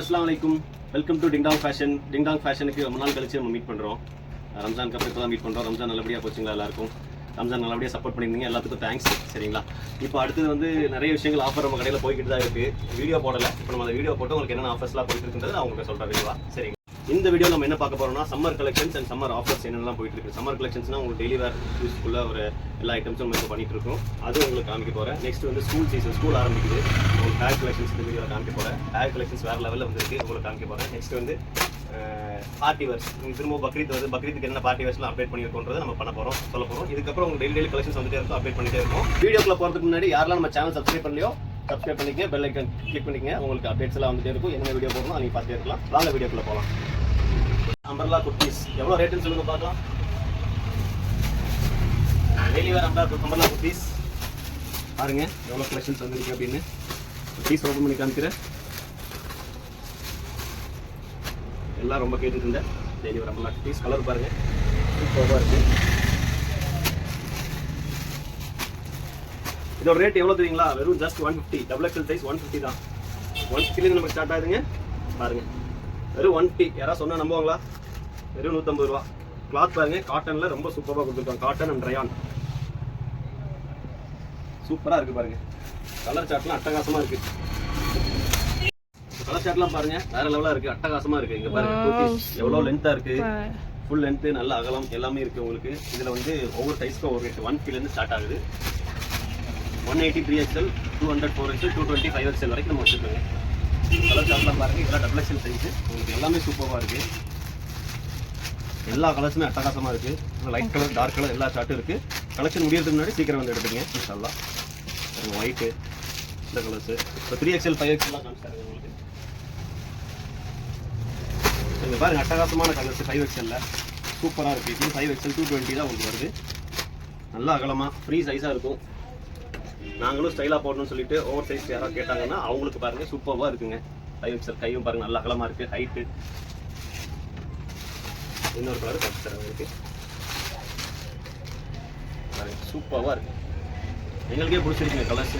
அஸ்லாம் வலைக்கும் welcome to Ding Dong fashion Ding Dong ஃபேஷனுக்கு ரொம்ப நாள் கழிச்சு நம்ம மீட் பண்ணுறோம் ரம்ஜான் கப்பல் இப்போ தான் மீட் பண்ணுறோம் ரம்ஜான் நல்லபடியாக போச்சுங்களா எல்லாருக்கும்? ரம்ஜான் நல்லபடியாக சப்போர்ட் பண்ணியிருந்தீங்க. எல்லாத்துக்கும் தேங்க்ஸ் சரிங்களா? இப்போ அடுத்தது வந்து நிறைய விஷயங்கள் ஆஃபர் நம்ம கடையில் போய்கிட்டு தான் இருக்குது வீடியோ போடலை. இப்போ நம்ம அந்த வீடியோ போட்டு உங்களுக்கு என்னென்ன ஆஃபர்ஸ்லாம் போயிட்டு இருக்குன்றது நான் உங்களுக்கு சொல்கிறேன் வீடியோவா சரிங்க. இந்த வீடியோ நம்ம என்ன பார்க்க போறோம்னா summer collections and summer offers என்னெல்லாம் போயிட்டு இருக்கு சம்மர் கலெக்ஷன்ஸ்னா உங்களுக்கு டெய்லி வேர் யூஸ்ஃபுல்லாக ஒரு எல்லா ஐட்டம்ஸும் நம்ம இப்போ பண்ணிட்டு இருக்கோம் அது உங்களுக்கு காமிக்க போறேன். நெக்ஸ்ட் வந்து ஸ்கூல் சீசன் ஸ்கூல் ஆரம்பிக்குது. உங்களுக்கு பேக் கலெக்ஷன்ஸ் இந்த வீடியோவில் காமிக்க போறேன். பேக் கலெக்ஷன்ஸ் வேற லெவலில் வந்துருக்கு. உங்களுக்கு காமிக்க போறேன். நெக்ஸ்ட் வந்து பார்ட்டி வேர்ஸ் திரும்ப பக்ரீத் வருது பக்ரீத்துக்கு என்ன பார்ட்டி வேர்ஸ்லாம் அப்டேட் பண்ணியிருக்கோன்றதை நம்ம பண்ண போறோம் சொல்ல போறோம். இதுக்கப்புறம் உங்களுக்கு டெய்லி டெய்லி கலெக்ஷன்ஸ் வந்துட்டே இருக்கும் அப்டேட் பண்ணிட்டே இருக்கும் வீடியோக்குள்ள போறதுக்கு முன்னாடி யாரெல்லாம் நம்ம சேனல் சப்ஸ்கிரைப் பண்ணலையோ சப்ஸ்கிரைப் பண்ணிக்கங்க பெல் ஐக்கன் கிளிக் பண்ணிக்கங்க. உங்களுக்கு அப்டேட்ஸ் எல்லாம் வந்துட்டே இருக்கும். என்ன வீடியோ போகணும் நீங்கள் பார்த்துட்டே இருக்கலாம். வாங்க வீடியோக்குள்ள போகலாம் அம்பர்லா குட்டீஸ் எவ்வளோ ரேட்டுன்னு சொல்லுங்க பார்க்கலாம். டெய்லி வேறு அம்பர்லா அம்பர்லா குட்டீஸ் பாருங்க எவ்வளோ கலெக்ஷன்ஸ் வந்துருக்கு அப்படின்னு. குட்டீஸ் ஓப்பன் பண்ணி காமிக்கிறேன். எல்லாம் ரொம்ப கேட்டுட்டு இருந்தேன். டெய்லி வேர் அம்பர்லா குட்டீஸ் கலர் பாருங்க. சூப்பராக இருக்கு. இதோட ரேட் எவ்வளோ தெரியுங்களா? வெறும் just one fifty double XL size one fifty தான். ஒன் ஃபிஃப்டிலேருந்து நமக்கு ஸ்டார்ட் ஆகுதுங்க. பாருங்க. வெறும் ஒன் ஃபிஃப்டி யாராவது சொன்னால் நம்புவாங்களா? வெறும் நூற்றம்பது ரூபா. கிளாத் பாருங்க காட்டனில் ரொம்ப சூப்பராக கொடுத்துருக்காங்க. காட்டன் அண்ட் ரயான் சூப்பராக இருக்கு பாருங்க. கலர் சார்ட்லாம் அட்டகாசமாக இருக்கு. கலர் சார்ட்லாம் பாருங்க வேற லெவலாக இருக்கு. அட்டகாசமா இருக்கு. இங்க பாருங்க எவ்வளோ லென்த்தாக இருக்கு? ஃபுல் லென்த்து நல்ல அகலம் எல்லாமே இருக்கு உங்களுக்கு. இதில் வந்து ஒவ்வொரு சைஸ்க்கும் ஒரு ரேட் ஒன் இருந்து ஸ்டார்ட் ஆகுது. One eighty three XL two hundred four XL two twenty five XL வரைக்கும் நம்ம வச்சுருக்கோங்க. கலர் சார்ட்லாம் பாருங்க இதெல்லாம் டபுள் எக்ஸ்எல் சைஸ் உங்களுக்கு எல்லாமே சூப்பராக இருக்கு. எல்லா கலர்ஸுமே அட்டகாசமாக இருக்குது லைட் கலர் டார்க் கலர் எல்லா சார்ட்டும் இருக்குது கலெக்ஷன் முடியறதுக்கு முன்னாடி சீக்கிரம் வந்து எடுத்துங்க இன்ஷால்லா ஒயிட்டு இந்த கலர்ஸ் இப்போ த்ரீ எக்ஸ்எல் ஃபைவ் எக்ஸ்எல்லாம் காமிச்சாருங்க உங்களுக்கு. பாருங்கள் அட்டகாசமான கலர்ஸ் ஃபைவ் எக்ஸ்எல்ல சூப்பராக இருக்குது இது ஃபைவ் எக்ஸ்எல் டூ டுவெண்ட்டி தான் உங்களுக்கு வருது. நல்லா அகலமாக ஃப்ரீ சைஸாக இருக்கும். நாங்களும் ஸ்டைலாக போடணும்னு சொல்லிட்டு ஓவர் சைஸ் யாராவது கேட்டாங்கன்னா அவங்களுக்கு பாருங்கள் சூப்பராக இருக்குங்க. ஃபைவ் எக்ஸ்எல் கையும் பாருங்கள் நல்லா அகலமாக இருக்குது ஹைட்டு இன்னொரு கலர் காமிச்சு தரேன் உங்களுக்கு. சூப்பராக இருக்கு. எங்களுக்கே பிடிச்சிருக்குங்க கலர்ஸ்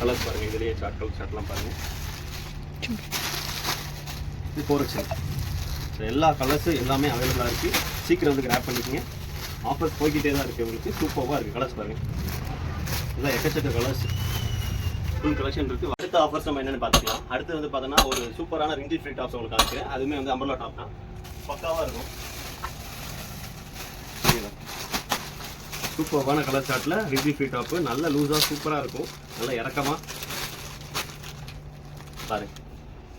கலர்ஸ் பாருங்க இதுலேயே சார்ட் சாட்லாம் சார்ட்லாம் பாருங்க. இது ஃபோர் ஸோ எல்லா கலர்ஸும் எல்லாமே அவைலபிளாக இருக்கு. சீக்கிரம் வந்து கிராப் பண்ணிக்கங்க. ஆஃபர்ஸ் போய்கிட்டே தான் இருக்கு உங்களுக்கு. சூப்பராக இருக்கு கலர்ஸ் பாருங்க. இதெல்லாம் எக்கச்சக்க கலர்ஸ் ஃபுல் கலெக்ஷன் இருக்கு. அடுத்த ஆஃபர்ஸ் நம்ம என்னன்னு பார்த்துக்கலாம். அடுத்து வந்து பார்த்தோன்னா ஒரு சூப்பரான ரிங்கிள் ஃப்ரீ டாப்ஸ் உங்களுக்கு காமிக்கிறேன். அதுவுமே வந்து அம்பர்லா டாப் தான். பக்காவாக இருக்கும். சூப்பரான கலர் சார்ட்டில் ரிங்கிள் ஃப்ரீ டாப்பு நல்ல லூஸாக சூப்பராக இருக்கும். நல்ல இறக்கமாக பாரு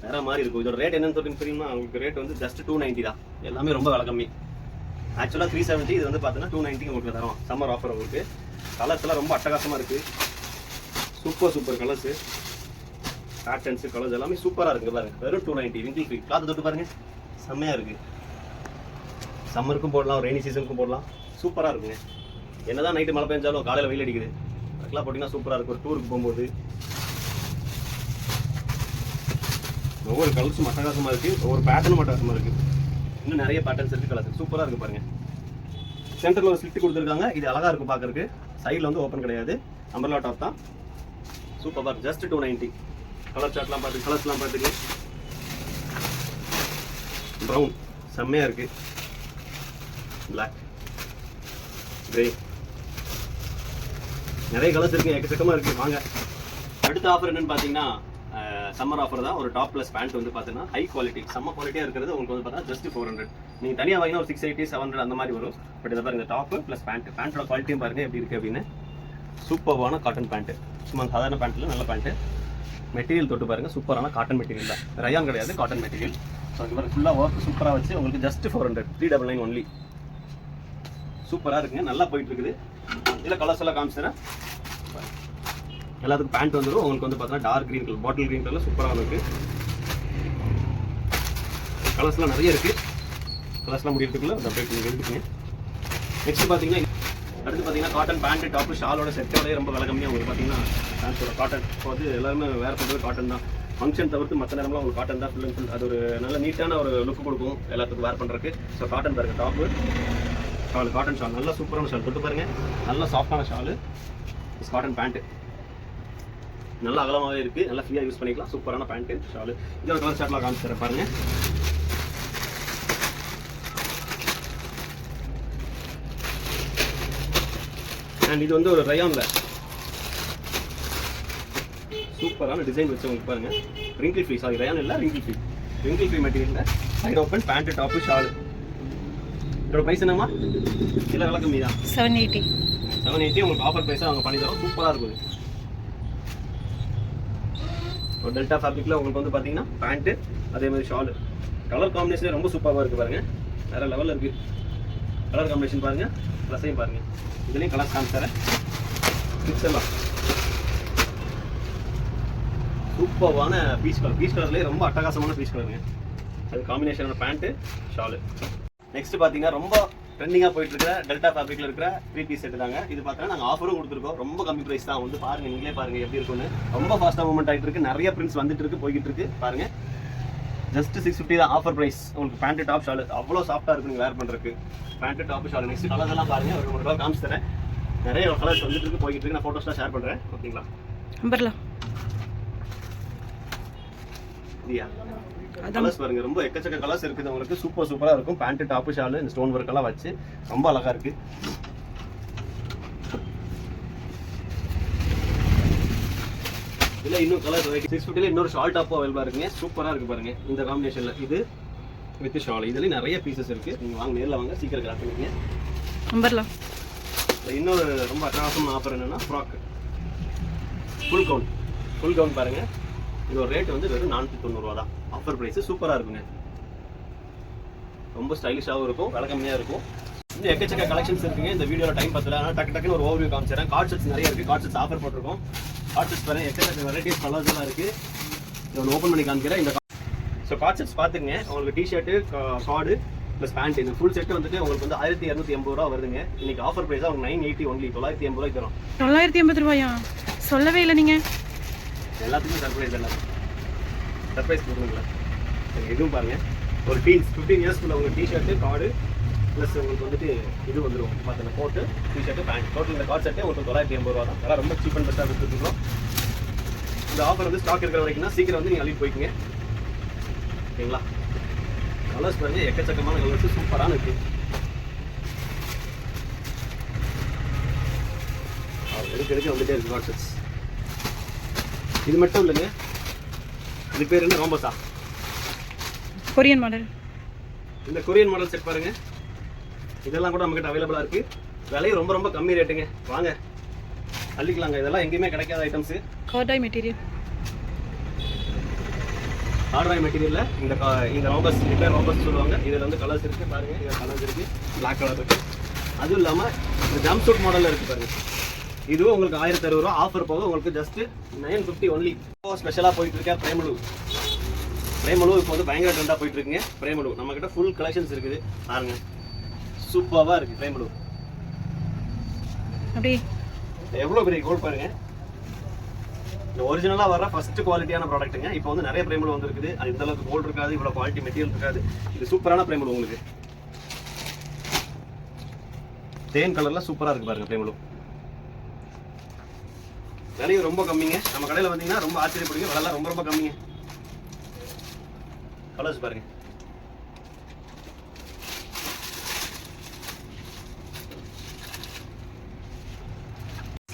வேற மாதிரி இருக்கும். இதோட ரேட் என்னன்னு சொல்லி தெரியுமா? உங்களுக்கு ரேட் வந்து ஜஸ்ட் டூ நைன்ட்டி தான். எல்லாமே ரொம்ப வில கம்மி. ஆக்சுவலாக த்ரீ செவன்ட்டி இது வந்து பார்த்தீங்கன்னா டூ நைன்ட்டி உங்களுக்கு தரோம் சம்மர் ஆஃபர் உங்களுக்கு. கலர்ஸ் எல்லாம் ரொம்ப அட்டகாசமாக இருக்குது super super colours patterns colours எல்லாமே சூப்பராக இருக்குது பாருங்க. வெறும் two ninety wrinkle free cloth தொட்டு பாருங்க. செம்மையாக இருக்குது சம்மருக்கும் போடலாம் ரெய்னி சீசனுக்கும் போடலாம். சூப்பராக இருக்குங்க. என்னதான் நைட்டு மழை பெஞ்சாலும் காலையில் வெயில் அடிக்குது. அதுக்கெல்லாம் போட்டிங்கன்னா சூப்பராக இருக்கும். ஒரு டூருக்கு போகும்போது. ஒவ்வொரு கலர்ஸும் அட்டகாசமாக இருக்குது ஒவ்வொரு பேட்டர்னும் அட்டகாசமாக இருக்குது இன்னும் நிறைய பேட்டர்ன்ஸ் இருக்குது கலர்ஸ் சூப்பராக இருக்குது பாருங்க. சென்டரில் ஒரு ஸ்லிட் கொடுத்துருக்காங்க. இது அழகாக இருக்கும் பார்க்கறதுக்கு சைடில் வந்து ஓப்பன் கிடையாது. அம்பர்லா டாப் தான். சூப்பராக இருக்கு. ஜஸ்ட் டூ நைன்ட்டி கலர் சாட்லாம் பார்த்து கலர்ஸ்லாம் பார்த்துக்கு. ப்ரௌன் செம்மையாக இருக்குது பிளாக் கிரே நிறைய கலர்ஸ் இருக்குது எக்கச்சக்கமாக இருக்குது வாங்க. அடுத்த ஆஃபர் என்னன்னு பார்த்தீங்கன்னா சம்மர் ஆஃபர் தான். ஒரு டாப் ப்ளஸ் பேண்ட் வந்து பார்த்தீங்கன்னா ஹை குவாலிட்டி செம்ம குவாலிட்டியாக இருக்கிறது. உங்களுக்கு வந்து பார்த்தா ஜஸ்ட் ஃபோர் ஹண்ட்ரட் நீங்கள் தனியாக வாங்கினா ஒரு சிக்ஸ் எயிட்டி செவன் ஹண்ட்ரட் அந்த மாதிரி வரும். பட் இதை பாருங்க டாப்பு ப்ளஸ் பேண்ட் பேண்ட்டோட குவாலிட்டியும் பாருங்க எப்படி இருக்குது அப்படின்னு. சூப்பர்வான காட்டன் பேண்ட்டு சும்மா சாதாரண பேண்ட்டில் நல்ல பேண்ட்டு மெட்டீரியல் தொட்டு பாருங்கள் சூப்பரான காட்டன் மெட்டீரியல் தான். ரயான் கிடையாது காட்டன் மெட்டீரியல் ஸோ இது மாதிரி ஃபுல்லாக ஒர்க் சூப்பராக வச்சு உங்களுக்கு just four hundred three double nine only சூப்பராக இருக்குங்க நல்லா போயிட்டு இருக்குது. இதில் கலர்ஸ் எல்லாம் காமிச்சிடறேன் எல்லாத்துக்கும் பேண்ட் வந்துடும் உங்களுக்கு வந்து பார்த்தீங்கன்னா dark green colour bottle green colour சூப்பராக இருக்குது கலர்ஸ்லாம் நிறைய இருக்குது கலர்ஸ்லாம் முடியறதுக்குள்ள அந்த அப்டேட் நீங்கள் எடுத்துக்கங்க. நெக்ஸ்ட் பார்த்தீங்கன்னா அடுத்து பார்த்தீங்கன்னா காட்டன் பேண்ட் டாப்பு ஷாலோட செட்டோடய ரொம்ப விலை கம்மியாக உங்களுக்கு பார்த்தீங்கன்னா பேண்ட்ஸோட காட்டன் இப்போ வந்து எல்லாருமே வேறு பண்ணுறது காட்டன் தான். ஃபங்க்ஷன் தவிர்த்து மற்ற நேரம்லாம் உங்களுக்கு காட்டன் தான் ஃபுல் அண்ட் ஃபுல் அது ஒரு நல்ல நீட்டான ஒரு லுக் கொடுக்கும் எல்லாத்துக்கும் வேர் பண்ணுறதுக்கு ஸோ காட்டன் பாருங்க டாப்பு ஷால் காட்டன் ஷால் நல்லா சூப்பரான ஷால் தொட்டு பாருங்க. நல்ல சாஃப்டான ஷாலு காட்டன் பேண்ட்டு நல்லா அகலமாகவே இருக்குது நல்லா ஃப்ரீயாக யூஸ் பண்ணிக்கலாம். சூப்பரான பேண்ட்டு ஷாலு இதோட கலர் ஷார்ட்லாம் காமிச்சு பாருங்க. அண்ட் இது வந்து ஒரு ரயானில். சூப்பரான டிசைன் வச்சு உங்களுக்கு பாருங்க. ரிங்கிள் ஃப்ரீ சாரி ரயான் இல்லை ரிங்கிள் ஃப்ரீ ரிங்கிள் ஃப்ரீ மெட்டீரியலில் side open pant top shawl இதோட ப்ரைஸ் என்னம்மா? இல்லை விலை கம்மி தான் செவன் எயிட்டி செவன் எயிட்டி உங்களுக்கு ஆஃபர் ப்ரைஸாக அவங்க பண்ணி தரோம். சூப்பராக இருக்குது ஒரு டெல்டா ஃபேப்ரிக்கில் உங்களுக்கு வந்து பார்த்தீங்கன்னா பேண்ட்டு அதே மாதிரி ஷாலு கலர் காம்பினேஷன் ரொம்ப சூப்பராக இருக்குது பாருங்க. வேற லெவலில் இருக்குது கலர் காம்பினேஷன் பாருங்க. ப்ளஸையும் பாருங்க. இதுலேயும் கலர் காமிச்சாரேன் மிக்ஸ் எல்லாம். சூப்பரான பீச் கலர் பீச் கலர்லேயே ரொம்ப அட்டகாசமான பீச் கலருங்க அது காம்பினேஷனான பேண்ட்டு ஷாலு நெக்ஸ்ட் பார்த்தீங்கன்னா ரொம்ப ட்ரெண்டிங்காக போயிட்டு இருக்கிற டெல்டா ஃபேப்ரிக்கில் இருக்கிற த்ரீ பீஸ் செட்டு தாங்க. இது பார்த்தீங்கன்னா நாங்கள் ஆஃபரும் கொடுத்துருக்கோம். ரொம்ப கம்மி ப்ரைஸ் தான். வந்து பாருங்கள் நீங்களே பாருங்கள் எப்படி இருக்கும்னு. ரொம்ப ஃபாஸ்ட்டாக மூவ்மெண்ட் ஆகிட்டு இருக்கு நிறைய பிரிண்ட்ஸ் வந்துட்டு இருக்கு போய்கிட்டு இருக்கு பாருங்க. ஜஸ்ட் சிக்ஸ் ஃபிஃப்டி தான் ஆஃபர் ப்ரைஸ் உங்களுக்கு பேண்ட் டாப் ஷால் அவ்வளோ சாஃப்டாக இருக்கு நீங்கள் வேர் பண்ணுறதுக்கு pant top shawl next colours எல்லாம் பாருங்க. ஒரு மூணு கலர் காமிச்சு தரேன். நிறைய கலர்ஸ் வந்துட்டு இருக்கு போய்கிட்டு இருக்கு. நான் ஃபோட்டோஸ்லாம் ஷேர் பண்ணுறேன் ஓகேங்களா அதான். கலர்ஸ் பாருங்க. ரொம்ப எக்கச்சக்க கலர்ஸ் இருக்குது. உங்களுக்கு சூப்பர் சூப்பரா இருக்கும். Pant top shawl stone work எல்லாம் வச்சு ரொம்ப அழகா இருக்கு. இதுல இன்னும் கலர் சிக்ஸ் ஃபிஃப்டில இன்னொரு ஷால் டாப் அவைலபிளா இருக்குங்க. சூப்பரா இருக்கு பாருங்க. இந்த காம்பினேஷன்ல இது வித் ஷால் இதுலயும் நிறைய பீசஸ் இருக்கு. நீங்க வாங்க நேர்ல வாங்க. சீக்கிரம் கிராஃப் பண்ணிக்கங்க. அம்பர்லா இன்னொரு ரொம்ப அட்டகாசமான ஆஃபர் என்னன்னா frock full count full count பாருங்க. இதோட ரேட் வந்து வெறும் நானூற்றி தொண்ணூறுவா தான் ஆஃபர் ப்ரைஸ் சூப்பராக இருக்குங்க. ரொம்ப ஸ்டைலிஷாகவும் இருக்கும். விலை கம்மியாக இருக்கும். இன்னும் எக்கச்சக்க கலெக்ஷன்ஸ் இருக்குங்க. இந்த வீடியோவில் டைம் பத்தல. ஆனால் டக்கு டக்குன்னு ஒரு ஓவர்வியூ காமிச்சிடறேன். கார்ட் செட்ஸ் நிறைய இருக்குது கார்ட் செட்ஸ் ஆஃபர் போட்டிருக்கோம். கார்ட் செட்ஸ் பாருங்க எக்கச்சக்க வெரைட்டிஸ் கலர்ஸ் எல்லாம் இருக்குது இதை ஓப்பன் பண்ணி காமிக்கிறேன். இந்த ஸோ கார்ட் செட்ஸ் பார்த்துங்க உங்களுக்கு டிஷர்ட்டு கார்டு ப்ளஸ் பேண்ட் இந்த ஃபுல் செட் வந்துட்டு உங்களுக்கு வந்து ஆயிரத்தி இரநூத்தி எண்பது ரூபா வருதுங்க. இன்னைக்கு ஆஃபர் ப்ரைஸாக உங்களுக்கு நைன் எயிட்டி ஒன்லி தொள்ளாயிரத்தி எண்பது ரூபாய்க்கு தரும். தொள்ளாயிரத்தி எண்பது ரூபாயா? சொல்லவே இல்லை நீங்கள் எல்லாத்துக்கும் சர்ப்ரைஸ் எல்லாம் சர்ப்ரைஸ் கொடுக்குங்களா சரி இதுவும் பாருங்க. ஒரு டீன்ஸ் ஃபிஃப்டீன் இயர்ஸ்க்குள்ள உங்களுக்கு டிஷர்ட்டு கார்டு ப்ளஸ் உங்களுக்கு வந்துட்டு இது வந்துடும் மற்ற கோட்டு டிஷர்ட்டு பேண்ட் டோட்டல் இந்த கார்ட் செட்டே உங்களுக்கு தொள்ளாயிரத்தி எண்பது ரூபா தான். அதெல்லாம் ரொம்ப சீப் அண்ட் பெஸ்ட்டாக கொடுத்துருக்கோம். இந்த ஆஃபர் வந்து ஸ்டாக் இருக்கிற வரைக்கும் தான் சீக்கிரம் வந்து நீங்கள் அள்ளிட்டு போய்க்குங்க. ஓகேங்களா? கலர்ஸ் பாருங்க எக்கச்சக்கமான கலர்ஸ் சூப்பரான இருக்கு எடுக்க எடுக்க வந்துட்டே இருக்கு செட்ஸ் இது மட்டும் இல்லைங்க. இது பேர் என்ன? ரோம்பஸா கொரியன் மாடல் இந்த கொரியன் மாடல் செட் பாருங்க. இதெல்லாம் கூட நம்மகிட்ட அவைலபிளா இருக்கு. விலையும் ரொம்ப ரொம்ப கம்மி ரேட்டுங்க வாங்க. அள்ளிக்கலாங்க இதெல்லாம் எங்கேயுமே கிடைக்காத ஐட்டம்ஸ் கார்டாய் மெட்டீரியல் ஆர்டராய் மெட்டீரியல்ல இந்த கா- இந்த ரோபஸ் இது பேர் ரோபஸ் சொல்லுவாங்க. இதுல வந்து கலர்ஸ் இருக்கு. பாருங்க. இதுல கலர்ஸ் இருக்கு. பிளாக் கலர் இருக்கு. அதுவும் இல்லாம இந்த ஜம்ப் சூட் மாடல்ல இருக்கு பாருங்க. இதுவும் உங்களுக்கு ஆயிரத்தி அறுபது ரூபா. ஆஃபர் போக உங்களுக்கு ஜஸ்ட் நைன் ஃபிஃப்டி ஒன்லி ஸ்பெஷலாக போயிட்டு இருக்கேன் பிரேமலு பிரேமலு இப்போ வந்து பயங்கர ட்ரெண்டாக போயிட்டு இருக்குங்க பிரேமலு நம்ம கிட்ட ஃபுல் கலெக்ஷன்ஸ் இருக்குது. பாருங்க. சூப்பராக இருக்கு பிரேமலு அப்படியே எவ்வளோ பெரிய கோல் பாருங்க. இந்த ஒரிஜினலாக வர ஃபர்ஸ்ட் குவாலிட்டியான ப்ராடக்ட்டுங்க இப்போ வந்து நிறைய பிரேமலு வந்துருக்குது. அது இந்த அளவுக்கு கோல்டு இருக்காது இவ்வளோ குவாலிட்டி மெட்டீரியல் இருக்காது. இது சூப்பரான பிரேமலு உங்களுக்கு. தேன் கலர்ல சூப்பராக இருக்கு பாருங்க பிரேமலு விலையும் ரொம்ப கம்மிங்க. நம்ம கடையில் வந்தீங்கன்னா ரொம்ப ஆச்சரியப்படுங்க விலைலாம் ரொம்ப ரொம்ப கம்மிங்க. கலர்ஸ் பாருங்க.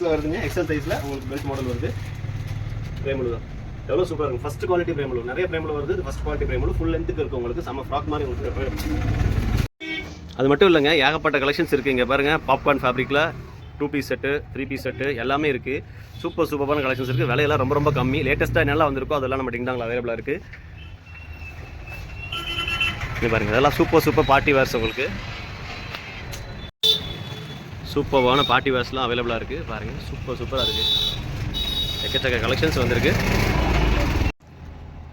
சிக்ஸில் வருதுங்க. எக்ஸல் சைஸில் உங்களுக்கு பெல்ட் மாடல் வருது. பிரேமலு தான். எவ்வளோ சூப்பராக இருக்கும் ஃபஸ்ட் குவாலிட்டி பிரேமலு நிறைய பிரேமலு வருது. இது குவாலிட்டி பிரேமலு ஃபுல் லென்த்துக்கு இருக்கும் உங்களுக்கு. செம்ம ஃப்ராக் மாதிரி உங்களுக்கு அது மட்டும் இல்லைங்க. ஏகப்பட்ட கலெக்ஷன்ஸ் இருக்குது இங்கே பாருங்கள் popcorn ஃபேப்ரிக்கில் two piece set three piece set எல்லாமே இருக்குது சூப்பர் சூப்பரான கலெக்ஷன்ஸ் இருக்குது விலையெல்லாம் ரொம்ப ரொம்ப கம்மி. லேட்டஸ்ட்டாக என்னெல்லாம் வந்திருக்கோ அதெல்லாம் நம்ம டிங்டாங்கில் அவைலபிளாக இருக்குது இது பாருங்கள் இதெல்லாம் சூப்பர் சூப்பர் பார்ட்டி வேர்ஸ் உங்களுக்கு. சூப்பர்வான பார்ட்டி வேர்ஸ்லாம் அவைலபிளாக இருக்குது பாருங்கள் சூப்பர் சூப்பராக இருக்குது எக்கச்சக்க கலெக்ஷன்ஸ் வந்திருக்கு.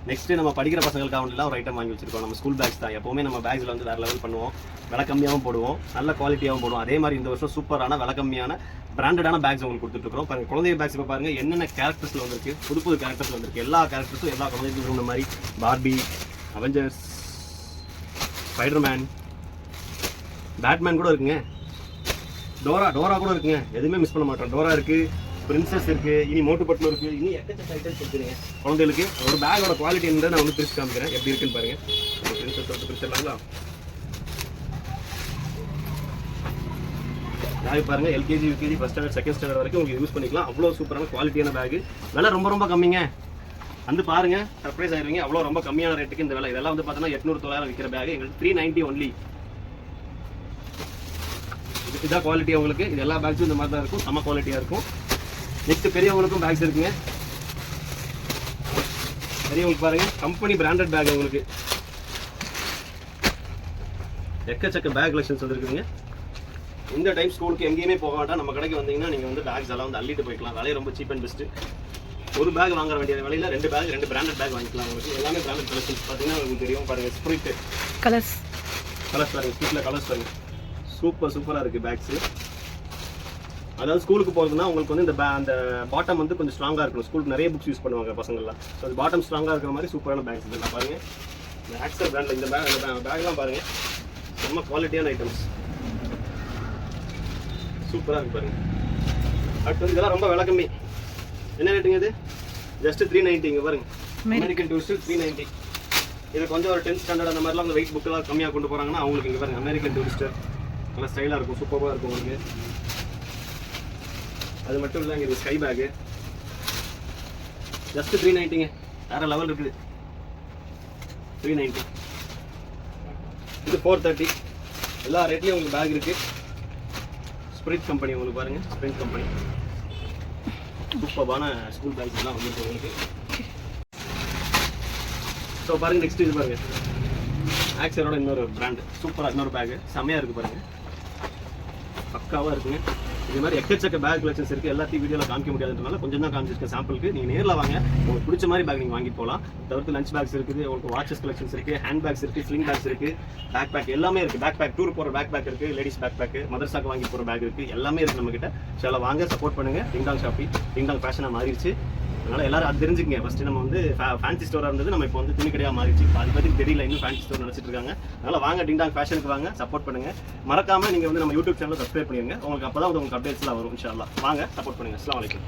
நெக்ஸ்ட் நம்ம படிக்கிற பசங்களுக்கு வந்துலாம் ஒரு ஐட்டம் வாங்கி வச்சிருக்கோம். நம்ம ஸ்கூல் பேக்ஸ் தான். எப்போவுமே நம்ம பேக்ஸில் வந்து வேறு லெவல் பண்ணுவோம். விலை கம்மியாகவும் போடுவோம். நல்ல குவாலிட்டியாகவும் போடுவோம். அதே மாதிரி இந்த வருஷம் சூப்பரான விலை கம்மியான பிராண்டடான பேக்ஸ் உங்களுக்கு கொடுத்துட்ருக்கோம் பாருங்க குழந்தை பேக்ஸ் இப்போ பாருங்கள் என்னென்ன கேரக்டர்ஸில் வந்திருக்கு? புது புது கேரக்டர்ஸ் வந்திருக்கு. எல்லா கேரக்டர்ஸும் எல்லா குழந்தைகளுக்கும் இந்த மாதிரி. பார்பி அவெஞ்சர்ஸ் ஸ்பைடர்மேன் பேட்மேன் கூட இருக்குங்க. டோரா டோரா கூட இருக்குங்க. எதுவுமே மிஸ் பண்ண மாட்டோம். டோரா இருக்கு பிரின்சஸ் இருக்கு இனி மோட்டு பட்லு இருக்கு இனி எக்கச்சக்க ஐட்டம்ஸ் இருக்குங்க குழந்தைகளுக்கு ஒரு பேக்கோட குவாலிட்டி இருந்தால் நான் வந்து பிரிச்சு காமிக்கிறேன். எப்படி இருக்குன்னு பாருங்க. பிரின்சஸ் வந்து பிரிச்சிடலாங்களா? பேக் பாருங்க. LKG UKG first standard second standard வரைக்கும் உங்களுக்கு யூஸ் பண்ணிக்கலாம். அவ்வளோ சூப்பரான குவாலிட்டியான பேக் விலை ரொம்ப ரொம்ப கம்மிங்க. வந்து பாருங்க சர்ப்ரைஸ் ஆயிருவீங்க. அவ்வளோ ரொம்ப கம்மியான ரேட்டுக்கு இந்த விலை. இதெல்லாம் வந்து பார்த்தீங்கன்னா எட்நூறு தொள்ளாயிரம் விற்கிற பேக் எங்களுக்கு த்ரீ நைன்ட்டி ஒன்லி இதான் குவாலிட்டி உங்களுக்கு. இது எல்லா பேக்ஸும் இந்த மாதிரி தான் இருக்கும். செம்ம குவாலிட்டியாக இருக்கும். நெக்ஸ்ட் பெரியவங்களுக்கும் பேக்ஸ் இருக்குங்க. பெரியவங்களுக்கு பாருங்க. கம்பெனி பிராண்டட் பேக் உங்களுக்கு. எக்கச்சக்க பேக் கலெக்ஷன்ஸ் வந்துருக்குங்க இந்த டைம் ஸ்கூலுக்கு எங்கேயுமே போக வேண்டாம். நம்ம கடைக்கு வந்தீங்கன்னா நீங்கள் வந்து பேக்ஸ் எல்லாம் வந்து அள்ளிட்டு போய்க்கலாம். விலை ரொம்ப சீப் அண்ட் பெஸ்ட்டு ஒரு பேக் வாங்குற வேண்டிய விலையில ரெண்டு பேக் ரெண்டு பிராண்டட் பேக் வாங்கிக்கலாம் உங்களுக்கு. எல்லாமே பிராண்டட் கலெக்ஷன்ஸ் பார்த்தீங்கன்னா உங்களுக்கு தெரியும் பாருங்க ஸ்ப்ரிட் கலர்ஸ் கலர்ஸ் பாருங்க ஸ்ப்ரிட்டில் கலர்ஸ் பாருங்க. சூப்பர் சூப்பராக இருக்குது பேக்ஸு அதாவது ஸ்கூலுக்கு போகிறதுனா உங்களுக்கு வந்து இந்த பே அந்த பாட்டம் வந்து கொஞ்சம் ஸ்ட்ராங்காக இருக்கணும். ஸ்கூலுக்கு நிறைய புக்ஸ் யூஸ் பண்ணுவாங்க பசங்கள்லாம். ஸோ அது பாட்டம் ஸ்ட்ராங்காக இருக்கிற மாதிரி சூப்பரான பேக்ஸ் இதெல்லாம் பாருங்க. இந்த ஆக்சர் பிராண்டில் இந்த பேக் இந்த பேக்லாம் பாருங்க. ரொம்ப குவாலிட்டியான ஐட்டம்ஸ் சூப்பராக இருக்கு பாருங்க. அடுத்து வந்து இதெல்லாம் ரொம்ப விலை கம்மி. என்ன ரேட்டுங்க இது? ஜஸ்ட் த்ரீ நைன்ட்டி இங்கே பாருங்க. அமெரிக்கன் டூரிஸ்ட் த்ரீ நைன்ட்டி இது கொஞ்சம் ஒரு டென்த் ஸ்டாண்டர்ட் அந்த மாதிரிலாம் அந்த வெயிட் புக்கெல்லாம் கம்மியாக கொண்டு போகிறாங்கன்னா அவங்களுக்கு இங்கே பாருங்க அமெரிக்கன் டூரிஸ்டர் நல்லா ஸ்டைலாக இருக்கும் சூப்பராக இருக்கும் உங்களுக்கு. அது மட்டும் இல்லை இங்கே ஸ்கை பேக்கு ஜஸ்ட் த்ரீ நைன்ட்டிங்க வேறு லெவல் இருக்குது. த்ரீ நைன்ட்டி இது ஃபோர் தேர்ட்டி எல்லா ரேட்லேயும் உங்களுக்கு பேக் இருக்குது ஸ்ப்ரிட் கம்பெனி உங்களுக்கு பாருங்கள் ஸ்ப்ரிட் கம்பெனி சூப்பரான ஸ்கூல் பேக் எல்லாம் வந்துருக்கு உங்களுக்கு. ஸோ பாருங்க நெக்ஸ்ட் இது பாருங்கள் ஆக்சரோட இன்னொரு பிராண்டு சூப்பராக இன்னொரு பேக்கு செம்மையாக இருக்குது பாருங்க. பக்காவாக இருக்குங்க இது மாதிரி எக்கச்சக்க பேக் கலெக்ஷன்ஸ் இருக்குது எல்லாத்தையும் வீடியோவில் காமிக்க முடியாதுன்றனால கொஞ்சம் தான் காமிச்சிருக்கேன் சாம்பிளுக்கு நீங்கள் நேரில் வாங்க. உங்களுக்கு பிடிச்ச மாதிரி பேக் நீங்கள் வாங்கிட்டு போகலாம் தவிர்த்து லஞ்ச் பேக்ஸ் இருக்குது. உங்களுக்கு வாட்சஸ் கலெக்ஷன்ஸ் இருக்குது ஹேண்ட் பேக்ஸ் இருக்குது ஸ்லிங் பேக்ஸ் இருக்குது பேக் பேக் எல்லாமே இருக்குது பேக் பேக் டூர் போகிற பேக் பேக் இருக்குது லேடிஸ் பேக் பேக் மதர்சாக்கு வாங்கி போகிற பேக் இருக்குது எல்லாமே இருக்குது நம்மக்கிட்ட ஸோ வாங்க சப்போர்ட் பண்ணுங்கள் டிங்டாங் ஷாப்பி டிங்டாங் ஃபேஷனாக மாறிடுச்சு. அதனால எல்லாரும் அது தெரிஞ்சுக்கங்க. ஃபர்ஸ்ட் நம்ம வந்து ஃபேன்சி ஸ்டோரா இருந்தது. நம்ம இப்போ வந்து துணி மாறிடுச்சு. இப்போ அதை பத்தி தெரியல. இன்னும் ஃபேன்சி ஸ்டோர் நினைச்சிட்டு இருக்காங்க. அதனால வாங்க டிங்டாங் ஃபேஷனுக்கு வாங்க. சப்போர்ட் பண்ணுங்க. மறக்காம நீங்க வந்து நம்ம யூடியூப் சேனல் சப்ஸ்கிரைப் பண்ணிருங்க உங்களுக்கு அப்பதான் வந்து உங்களுக்கு அப்டேட்ஸ்லாம் வரும் இன்ஷா வாங்க சப்போர்ட் பண்ணுங்க. அஸ்லாம் வலைக்கம்